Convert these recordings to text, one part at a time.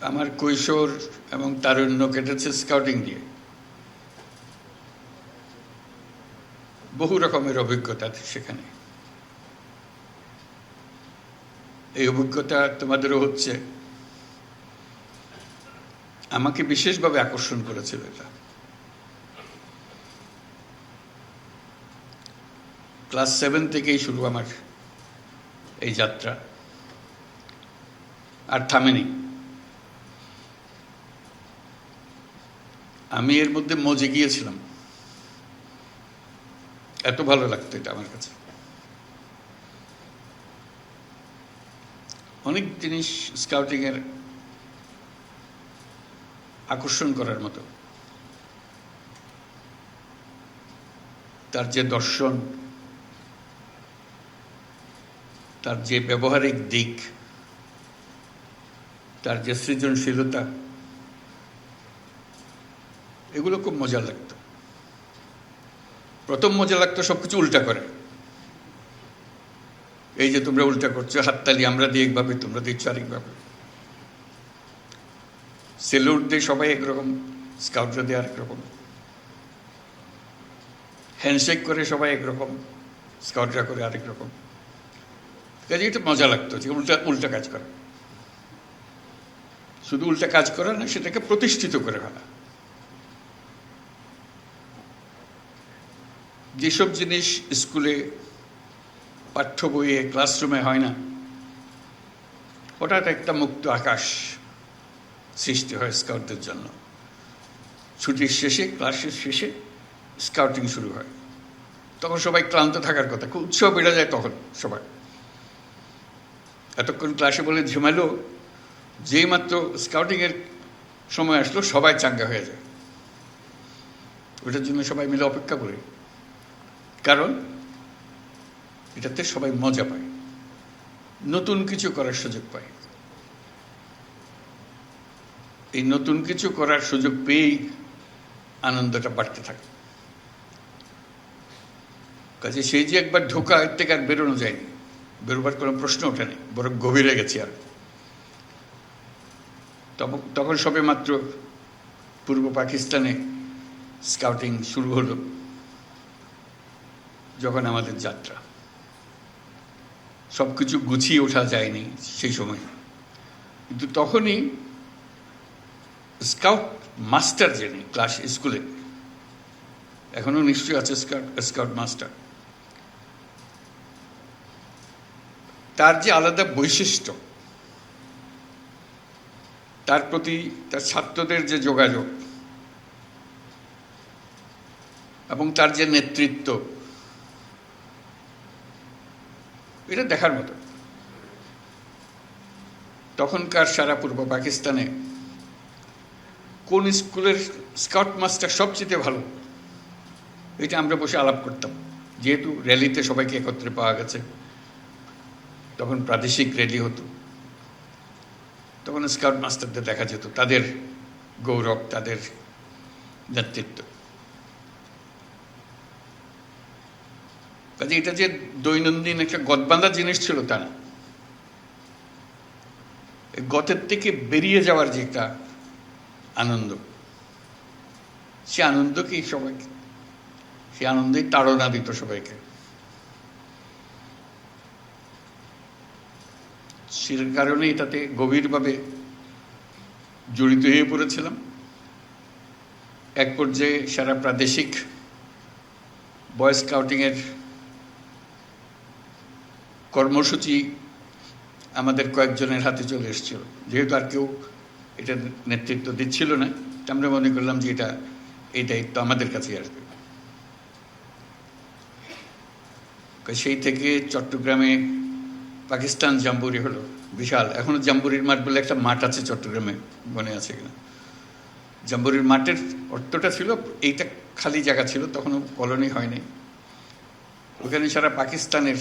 আমার কৈশোর এবং তারুণ্য কেটেছে স্কাউটিং দিয়ে। বহু রকমের অভিজ্ঞতা সেখানে। এই অভিজ্ঞতা তোমাদেরও হচ্ছে। আমাকে বিশেষভাবে আকর্ষণ করেছিল এটা। ক্লাস সেভেন থেকেই শুরু আমার এই যাত্রা। আর থামেনি। আমি এর মধ্যে মজে গিয়েছিলাম। এত ভালো লাগতো এটা আমার কাছে। অনেক জিনিস স্কাউটিং এর আকর্ষণ করার মতো। তার যে দর্শন, তার যে ব্যবহারিক দিক, তার যে সৃজনশীলতা এগুলো খুব মজা লাগতো। প্রথম মজা লাগতো সবকিছু উল্টা করে। এই যে তোমরা উল্টা করছ, হাততালি, আমরা দিই একভাবে, তোমরা দিচ্ছ আরেকভাবে। সেলুট দিয়ে সবাই একরকম, স্কাউটরা দিয়ে আরেক রকম হ্যান্ডশেক করে সবাই একরকম, স্কাউটরা করে আরেক রকম কাজে এটা মজা লাগতো, যে উল্টা উল্টা কাজ করা। শুধু উল্টা কাজ করা না, সেটাকে প্রতিষ্ঠিত করে ফেলা। যেসব জিনিস স্কুলে পাঠ্য বইয়ে, ক্লাসরুমে হয় না, হঠাৎ একটা মুক্ত আকাশ সৃষ্টি হয় স্কাউটদের জন্য। ছুটির শেষে, ক্লাসের শেষে স্কাউটিং শুরু হয়। তখন সবাই ক্লান্ত থাকার কথা, খুব উৎসাহ বেড়ে যায় তখন সবাই এতক্ষণ ক্লাসে বলে ঝিমালো, যেই মাত্র স্কাউটিংয়ের সময় আসলো, সবাই চাঙ্গা হয়ে যায়। ওটার জন্য সবাই মিলে অপেক্ষা করে। কারণ এটাতে সবাই মজা পায়। নতুন কিছু করার সুযোগ পায়। এই নতুন কিছু করার সুযোগ পেয়েই আনন্দটা বাড়তে থাকে। কাজে সেই যে একবার ঢোকা এর থেকে আর বেরোনো যায়নি, বেরোবার কোনো প্রশ্ন ওঠে ওঠেনি বরং গভীরে গেছি আর। তখন সবে মাত্র পূর্ব পাকিস্তানে স্কাউটিং শুরু হলো। যখন আমাদের যাত্রা। সব কিছু গুছিয়ে ওঠা যায়নি সেই সময়। কিন্তু তখনই স্কাউট মাস্টার যিনি ক্লাস স্কুলে, এখনও নিশ্চয়ই আছে স্কাউট স্কাউট মাস্টার। তার যে আলাদা বৈশিষ্ট্য, তার প্রতি তার ছাত্রদের যে যোগাযোগ, এবং তার যে নেতৃত্ব এটা দেখার মতো। তখনকার সারা পূর্ব পাকিস্তানে কোন স্কুলের স্কাউট মাস্টার সবচেয়ে ভালো, এটা আমরা বসে আলাপ করতাম। যেহেতু র্যালিতে সবাইকে একত্রে পাওয়া গেছে, তখন প্রাদেশিক র্যালি হতো। তখন স্কাউট মাস্টারদের দেখা যেত, তাদের গৌরব, তাদের নেতৃত্ব। কাজে এটা যে দৈনন্দিন একটা গদবান্ধা জিনিস ছিল তা না। গতের থেকে বেরিয়ে যাওয়ার যে একটা আনন্দ, সে আনন্দকেই সবাইকে, সে আনন্দেই তাড়না দিত সবাইকে। সে কারণে এটাতে গভীরভাবে জড়িত হয়ে পড়েছিলাম। এক পর্যায়ে সারা প্রাদেশিক বয় স্কাউটিংয়ের কর্মসূচি আমাদের কয়েকজনের হাতে চলে এসেছিল। যেহেতু আর কেউ এটা নেতৃত্ব দিচ্ছিল না আমরা মনে করলাম যে এটা, এই দায়িত্ব আমাদের কাছে আসবে। সেই থেকে চট্টগ্রামে পাকিস্তান জাম্বুরি হলো, বিশাল। এখনও জাম্বুরির মাঠ বলে একটা মাঠ আছে চট্টগ্রামে, মনে আছে কিনা? জাম্বুরির মাঠের অর্থটা ছিল, এইটা খালি জায়গা ছিল, তখনও কলোনি হয়নি। ওখানে সারা পাকিস্তানের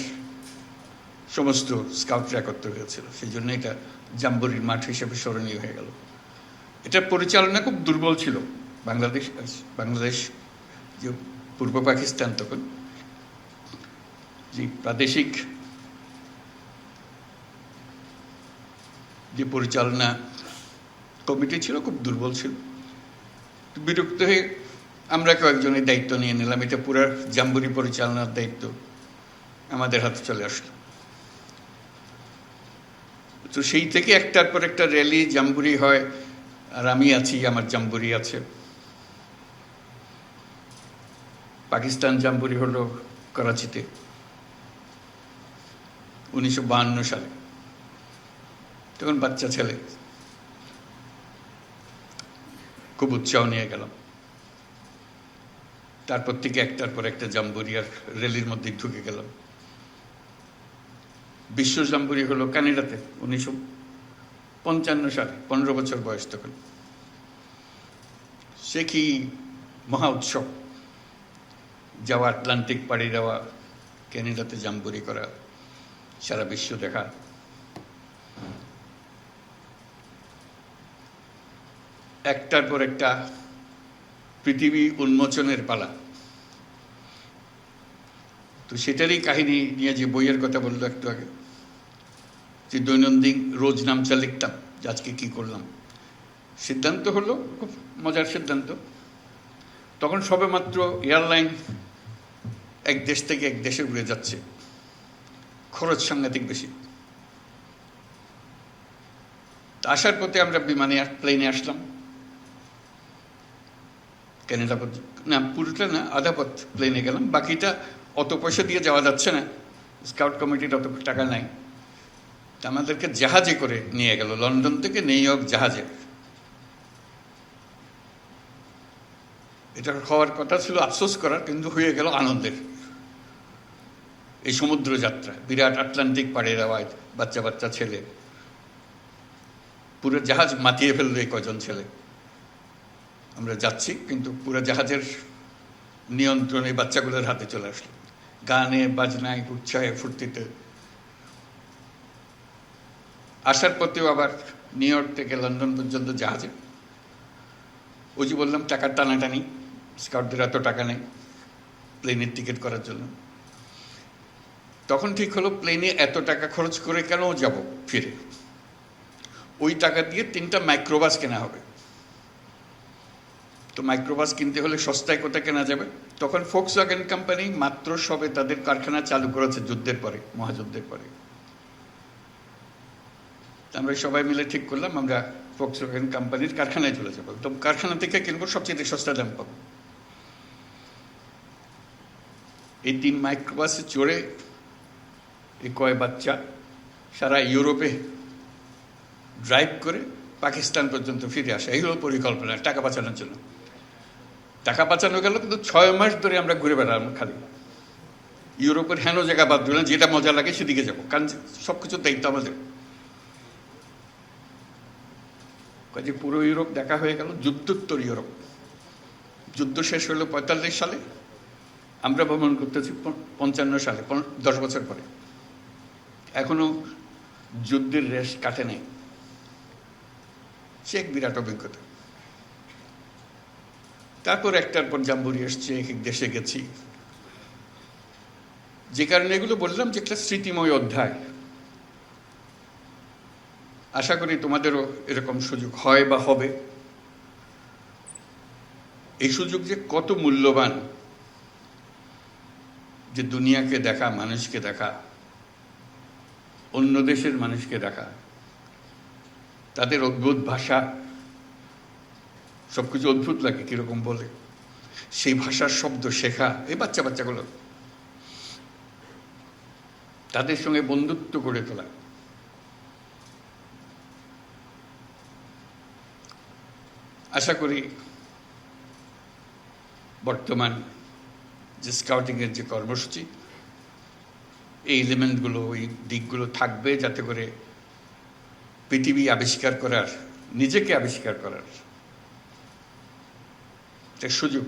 সমস্ত স্কাউটরা একত্র হয়েছিল। সেই জন্য এটা জাম্বুরির মাঠ হিসেবে স্মরণীয় হয়ে গেল। এটার পরিচালনা খুব দুর্বল ছিল বাংলাদেশ বাংলাদেশ যে পূর্ব পাকিস্তান তখন। যে প্রাদেশিক যে পরিচালনা কমিটি ছিল খুব দুর্বল ছিল। বিরক্ত হয়ে আমরা কয়েকজনের দায়িত্ব নিয়ে নিলাম। এটা পুরো জাম্বুরি পরিচালনার দায়িত্ব আমাদের হাতে চলে আসলো। তো সেই থেকে একটার পর একটা র্যালি জাম্বুরি হয়। আর আমি আছি, আমার জাম্বুরি আছে। পাকিস্তান জাম্বুরি হলো করাচিতে, উনিশশো সালে। তখন বাচ্চা ছেলে। খুব উৎসাহ নিয়ে গেলাম। তারপর থেকে একটার পর একটা জাম্বুরি আর রেলির মধ্যে ঢুকে গেলাম। বিশ্ব জাম্বুরি হলো কানাডাতে উনিশশো পঞ্চান্ন সালে, পনেরো বছর বয়স তখন। সে কি মহা উৎসব? যাওয়া আটলান্টিক পাড়ি দেওয়া ক্যানাডাতে জাম্বুরি করা, সারা বিশ্ব দেখা। একটার পর একটা পৃথিবী উন্মোচনের পালা। তো সেটারই কাহিনী নিয়ে যে বইয়ের কথা বলল একটু আগে, যে দৈনন্দিন রোজ নামচা লিখতাম যে আজকে কী করলাম। সিদ্ধান্ত হলো, খুব মজার সিদ্ধান্ত। তখন সবে মাত্র এয়ারলাইন এক দেশ থেকে এক দেশে উড়ে যাচ্ছে, খরচ সাংঘাতিক বেশি। আসার পথে আমরা বিমানে প্লেনে আসলাম। ক্যানাডা পর্যন্ত না পুরোটা না আধা পথ প্লেনে গেলাম। বাকিটা অত পয়সা দিয়ে যাওয়া যাচ্ছে না। স্কাউট কমিটির অত টাকা নাই। আমাদেরকে জাহাজে করে নিয়ে গেল। লন্ডন থেকে নিউ ইয়র্ক জাহাজে। এটা হওয়ার কথা ছিল, আফসোস করার, কিন্তু হয়ে গেল আনন্দের। এই সমুদ্র যাত্রা, বিরাট আটলান্টিক পাড়ের আওয়াজ বাচ্চা বাচ্চা ছেলে। পুরো জাহাজ মাতিয়ে ফেলল এই কজন ছেলে। আমরা যাচ্ছি, কিন্তু পুরো জাহাজের নিয়ন্ত্রণ এই বাচ্চাগুলোর হাতে চলে আসলো। গানে, বাজনায় উৎসাহে ফুর্তিতে। আসার পথেও আবার নিউ ইয়র্ক থেকে লন্ডন পর্যন্ত জাহাজে। ওই যে বললাম, টাকার টানাটানি, স্কাউটদের এত টাকা নেই, প্লেনের টিকিট করার জন্য। তখন ঠিক হলো, প্লেনে এত টাকা খরচ করে কেন যাব ফিরে? ওই টাকা দিয়ে তিনটা মাইক্রোবাস কেনা হবে। তো মাইক্রোবাস কিনতে হলে সস্তায় কোথায় কেনা যাবে? তখন ফোক্স ওয়াগেন কোম্পানি মাত্র সবে তাদের কারখানা চালু করেছে যুদ্ধের পরে, মহাযুদ্ধের পরে। আমরা সবাই মিলে ঠিক করলাম, আমরা ফোক্স ওয়াগেন কোম্পানির কারখানায় চলে যাব। তো কারখানা থেকে কিনবো, সবচেয়ে সস্তা দাম পাবো। এই তিন মাইক্রোবাসে চড়ে এই কয় বাচ্চা সারা ইউরোপে ড্রাইভ করে পাকিস্তান পর্যন্ত ফিরে আসা। এই হলো পরিকল্পনা, টাকা বাঁচানোর জন্য। টাকা বাঁচানো গেল, কিন্তু ছয় মাস ধরে আমরা ঘুরে বেড়ালাম খালি। ইউরোপের হেন জায়গা বাদ দিলাম, যেটা মজা লাগে সেদিকে যাব। কারণ সব কিছুর দায়িত্ব আমাদের। কাজে পুরো ইউরোপ দেখা হয়ে গেল, যুদ্ধোত্তর ইউরোপ। যুদ্ধ শেষ হলো পঁয়তাল্লিশ সালে। আমরা ভ্রমণ করতেছি পঞ্চান্ন সালে দশ বছর পরে। এখনও যুদ্ধের রেশ কাটে নাই। সে এক বিরাট অভিজ্ঞতা। তারপর একটার পর জাম্বুরি এসছে এক এক দেশে গেছি। যে কারণে এগুলো বললাম যে একটা স্মৃতিময় অধ্যায়। আশা করি তোমাদেরও এরকম সুযোগ হয় বা হবে। এই সুযোগ যে কত মূল্যবান যে দুনিয়াকে দেখা, মানুষকে দেখা, অন্য দেশের মানুষকে দেখা, তাদের অদ্ভুত ভাষা সবকিছু অদ্ভুত লাগে, কীরকম বলে। সেই ভাষার শব্দ শেখা, এই বাচ্চা বাচ্চাগুলো তাদের সঙ্গে বন্ধুত্ব করে তোলা। আশা করি বর্তমান যে স্কাউটিংয়ের যে কর্মসূচি, এই এলিমেন্টগুলো ওই দিকগুলো থাকবে যাতে করে পৃথিবী আবিষ্কার করার, নিজেকে আবিষ্কার করার একটা সুযোগ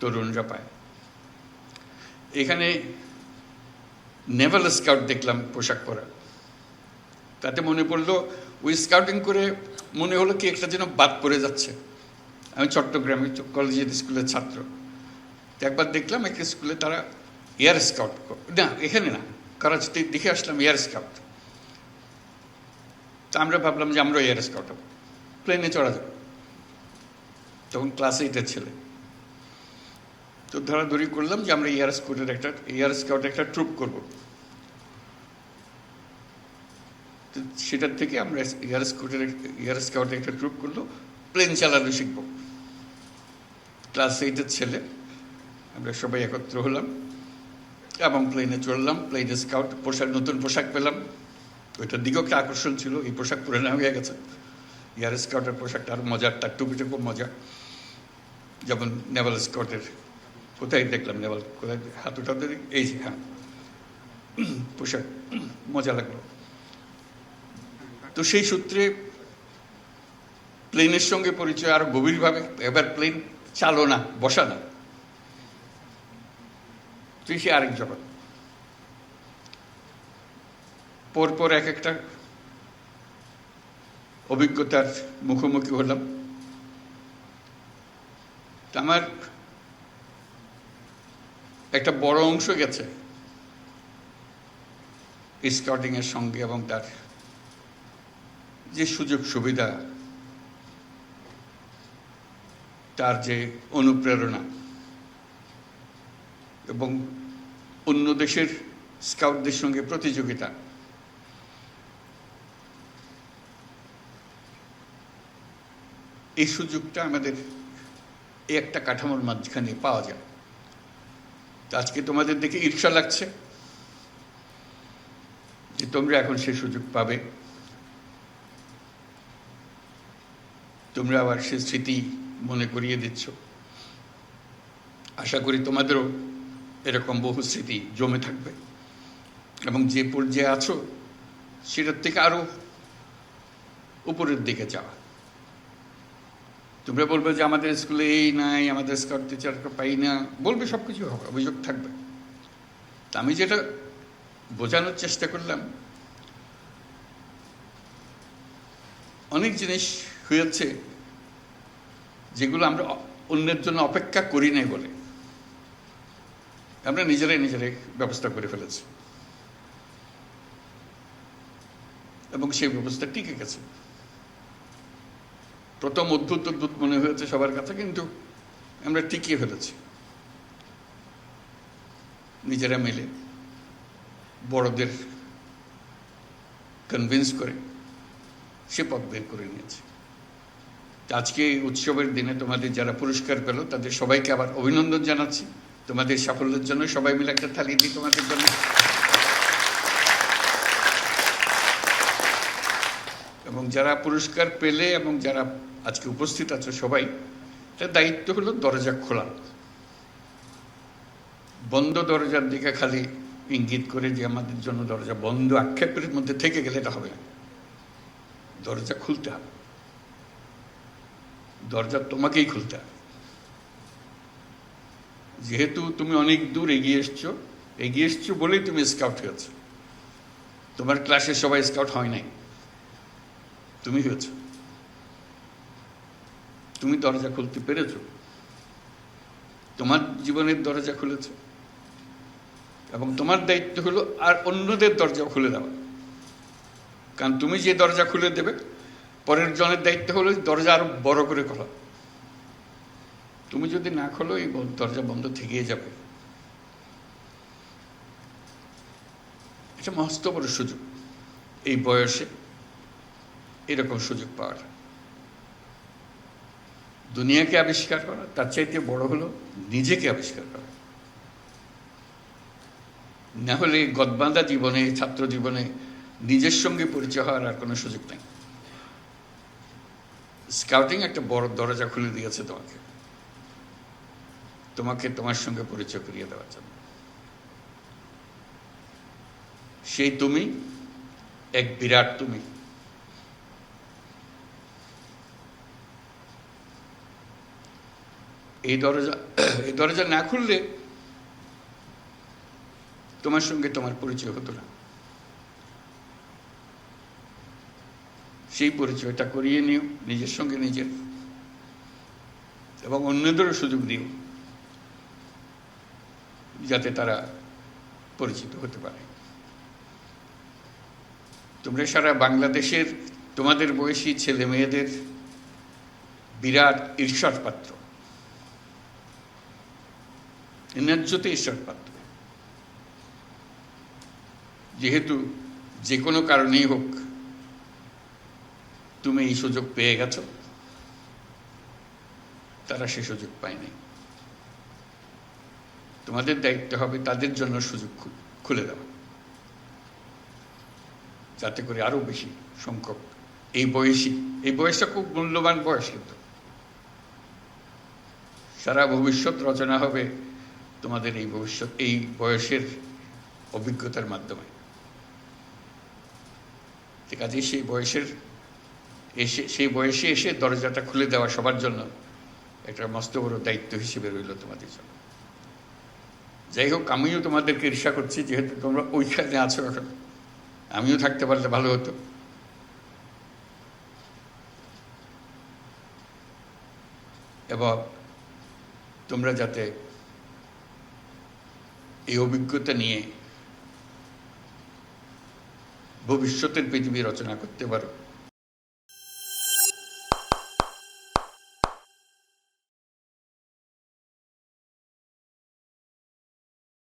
তরুণরা পায়। এখানে নেভাল স্কাউট দেখলাম পোশাক পরা। তাতে মনে পড়ল, ওই স্কাউটিং করে মনে হলো কি একটা যেন বাদ পড়ে যাচ্ছে। আমি চট্টগ্রামে কলেজের স্কুলের ছাত্র। একবার দেখলাম একটা স্কুলে তারা এয়ার স্কাউট না, এখানে না, করাচিতে দেখে আসলাম এয়ার স্কাউট। তা আমরা ভাবলাম যে আমরা এয়ার স্কাউট হব। প্লেনে চড়া যাবে তখন ক্লাস এইটের ছেলে। তো ধরাধরি করলাম যে আমরা এয়ার স্কাউটের একটা এয়ার স্কাউটের একটা ট্রুপ করব। তো সেটার থেকে আমরা এয়ার স্কাউটের এয়ার স্কাউটের একটা ট্রুপ করল প্লেন চালানো শিখব। ক্লাস এইটের ছেলে, আমরা সবাই একত্র হলাম এবং প্লেনে চড়লাম প্লেনে স্কাউট পোশাক নতুন পোশাক পেলাম। ওইটার দিকেও একটা আকর্ষণ ছিল, এই পোশাক পরে নেওয়া হয়ে গেছে। এয়ার স্কাউটের পোশাকটা আরও মজার, তার টুপিটা খুব মজা। যেমন নেভাল স্কাউটের কোথায় দেখলাম নেভাল কোথায় হাতুটা এই হ্যাঁ। পোশাক, মজা লাগল। তো সেই সূত্রে প্লেনের সঙ্গে পরিচয় আরও গভীরভাবে, এবার প্লেন চালনা বসা না। তুই সে আরেক জগৎ? পরপর এক একটা অভিজ্ঞতার মুখোমুখি হলাম। আমার একটা বড় অংশ গেছে স্কাউটিং এর সঙ্গে এবং তার যে সুযোগ সুবিধা, তার যে অনুপ্রেরণা এবং অন্য দেশের স্কাউটদের সঙ্গে প্রতিযোগিতা, এই সুযোগটা আমাদের এই একটা কাঠামোর মাঝখানে পাওয়া যায়। আজকে তোমাদের দেখে ঈর্ষা লাগছে যে তোমরা এখন সে সুযোগ পাবে। তোমরা আবার সে স্মৃতি মনে করিয়ে দিচ্ছ। আশা করি তোমাদেরও এরকম বহু স্মৃতি জমে থাকবে। এবং যে পর্যায়ে আছো, সেটার থেকে আরও উপরের দিকে যাওয়া। তোমরা বলবে যে আমাদের স্কুলে এই নাই, আমাদের স্কাউট টিচারকে পাই না। বলবে সব কিছু হবে, অভিযোগ থাকবে। তা আমি যেটা বোঝানোর চেষ্টা করলাম, অনেক জিনিস হয়েছে যেগুলো আমরা অন্যের জন্য অপেক্ষা করি নাই বলে। আমরা নিজেরাই নিজেরাই ব্যবস্থা করে ফেলেছি। এবং সেই ব্যবস্থা টিকে গেছে। প্রথম অদ্ভুত অদ্ভুত মনে হয়েছে সবার কাছে, কিন্তু আমরা টিকিয়ে ফেলেছি। নিজেরা মিলে বড়দের কনভিন্স করে সে পথ বের করে নিয়েছে। আজকে এই উৎসবের দিনে তোমাদের যারা পুরস্কার পেল, তাদের সবাইকে আবার অভিনন্দন জানাচ্ছি। তোমাদের সাফল্যের জন্য সবাই মিলে একটা থালি দিই তোমাদের জন্য। এবং যারা পুরস্কার পেলে এবং যারা আজকে উপস্থিত আছো সবাই, তার দায়িত্ব হলো দরজা খোলা। বন্ধ দরজার দিকে খালি ইঙ্গিত করে যে আমাদের জন্য দরজা বন্ধ, আক্ষেপের মধ্যে থেকে গেলে এটা হবে দরজা খুলতে হবে। দরজা তোমাকেই খুলতে হবে। যেহেতু তুমি অনেক দূর এগিয়ে এসছো এগিয়ে এসছো বলেই তুমি স্কাউট হয়েছো। তোমার ক্লাসে সবাই স্কাউট হয় নাই। তুমি হয়েছ। তুমি দরজা খুলতে পেরেছ। তোমার জীবনের দরজা খুলেছ। এবং তোমার দায়িত্ব হলো আর অন্যদের দরজা খুলে দেওয়া। কারণ তুমি যে দরজা খুলে দেবে, পরের জনের দায়িত্ব হলো দরজা আরও বড় করে খোলা। তুমি যদি না খোলো, এই দরজা বন্ধ থেকেই যাবে। এটা মস্ত বড় সুযোগ। এই বয়সে এরকম সুযোগ পাওয়ার। দুনিয়াকে আবিষ্কার করা, তার চাইতে বড় হলো নিজেকে আবিষ্কার করা। না হলে গদবাঁধা জীবনে, ছাত্র জীবনে নিজের সঙ্গে পরিচয় হওয়ার আর কোনো সুযোগ নেই। স্কাউটিং একটা বড় দরজা খুলে দিয়েছে তোমাকে। তোমাকে তোমার সঙ্গে পরিচয় করিয়ে দেওয়ার জন্য। সেই তুমি, এক বিরাট তুমি। এই দরজা এই দরজা না খুললে তোমার সঙ্গে তোমার পরিচয় হতো না। সেই পরিচয়টা করিয়ে নিও, নিজের সঙ্গে নিজের। এবং অন্যদেরও সুযোগ দিও, যাতে তারা পরিচিত হতে পারে। তোমরা সারা বাংলাদেশের তোমাদের বয়সী ছেলে মেয়েদের বিরাট ঈর্ষার পাত্র। ন্যায্যতে ঈশ্বর পাত্র। যেহেতু যে কোনো কারণেই হোক, তুমি এই সুযোগ পেয়ে গেছো, তারা সে সুযোগ পায়নি তোমাদের দায়িত্ব হবে তাদের জন্য সুযোগ খুলে দেওয়া। যাতে করে আরও বেশি সংখ্যক এই বয়সী, এই বয়সটা খুব মূল্যবান বয়স কিন্তু। সারা ভবিষ্যৎ রচনা হবে তোমাদের এই ভবিষ্যৎ এই বয়সের অভিজ্ঞতার মাধ্যমে। ঠিক আছে, সেই বয়সের এসে, সেই বয়সে এসে দরজাটা খুলে দেওয়া সবার জন্য একটা মস্ত বড় দায়িত্ব হিসেবে রইল তোমাদের জন্য। যাই হোক, আমিও তোমাদেরকে ঈর্ষা করছি, যেহেতু তোমরা ওইখানে আছো এখন। আমিও থাকতে পারলে ভালো হতো। এবং তোমরা যাতে এই অভিজ্ঞতা নিয়ে ভবিষ্যতের পৃথিবী রচনা করতে পারো।